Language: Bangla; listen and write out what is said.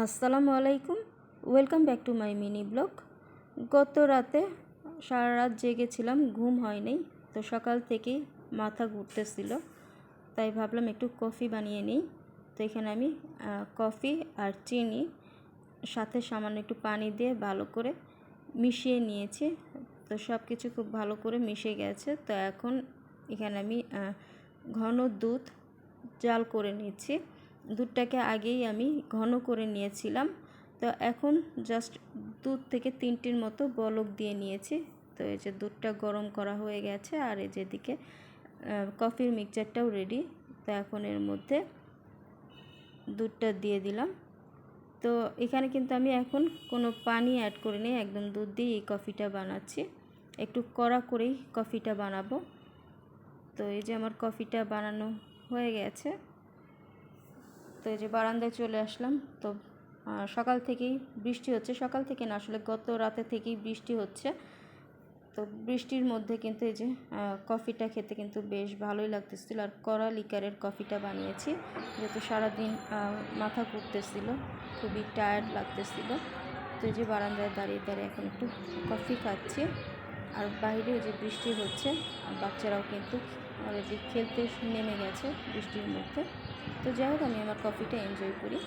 আসসালামু আলাইকুম। Welcome back to my mini vlog গত রাতে সারা রাত জেগেছিলাম, ঘুম হয়নি, তো সকাল থেকেই মাথা ঘুরতেছিল। তাই ভাবলাম একটু কফি বানিয়ে নিই। তো এখানে আমি কফি আর চিনি সাথে সামান্য একটু পানি দিয়ে ভালো করে মিশিয়ে নিয়েছি। তো সব কিছু খুব ভালো করে মিশে গেছে। তো এখন এখানে আমি ঘন দুধ জাল করে নিচ্ছি। দুধটাকে আগেই আমি ঘন করে নিয়েছিলাম। তো এখন জাস্ট দুধ থেকে তিনটির মতো বলক দিয়ে নিয়েছি। তো এই যে দুধটা গরম করা হয়ে গেছে আর এই যেদিকে কফির মিক্সচারটাও রেডি তো এখন এর মধ্যে দুধটা দিয়ে দিলাম। তো এখানে কিন্তু আমি এখন কোনো পানি অ্যাড করিনি একদম দুধ দিয়ে এই কফিটা বানাচ্ছি। একটু কড়া করেই কফিটা বানাবো। তো এই যে আমার কফিটা বানানো হয়ে গেছে। তো এই যে বারান্দায় চলে আসলাম। তো সকাল থেকেই বৃষ্টি হচ্ছে। সকাল থেকে না, আসলে গত রাতে থেকেই বৃষ্টি হচ্ছে। তো বৃষ্টির মধ্যে কিন্তু এই যে কফিটা খেতে কিন্তু বেশ ভালোই লাগতেছিল। আর কড়া লিকারের কফিটা বানিয়েছি। যেহেতু সারাদিন মাথা ঘুরতেছিল, খুবই টায়ার্ড লাগতেছিল। তো এই যে বারান্দায় দাঁড়িয়ে দাঁড়িয়ে এখন একটু কফি খাচ্ছি। আর বাইরে যে বৃষ্টি হচ্ছে, আর বাচ্চারাও কিন্তু অলরেডি খেলতে নেমে গেছে বৃষ্টির মধ্যে। তো যাই হোক আমি আমার কফিটা এনজয় করি।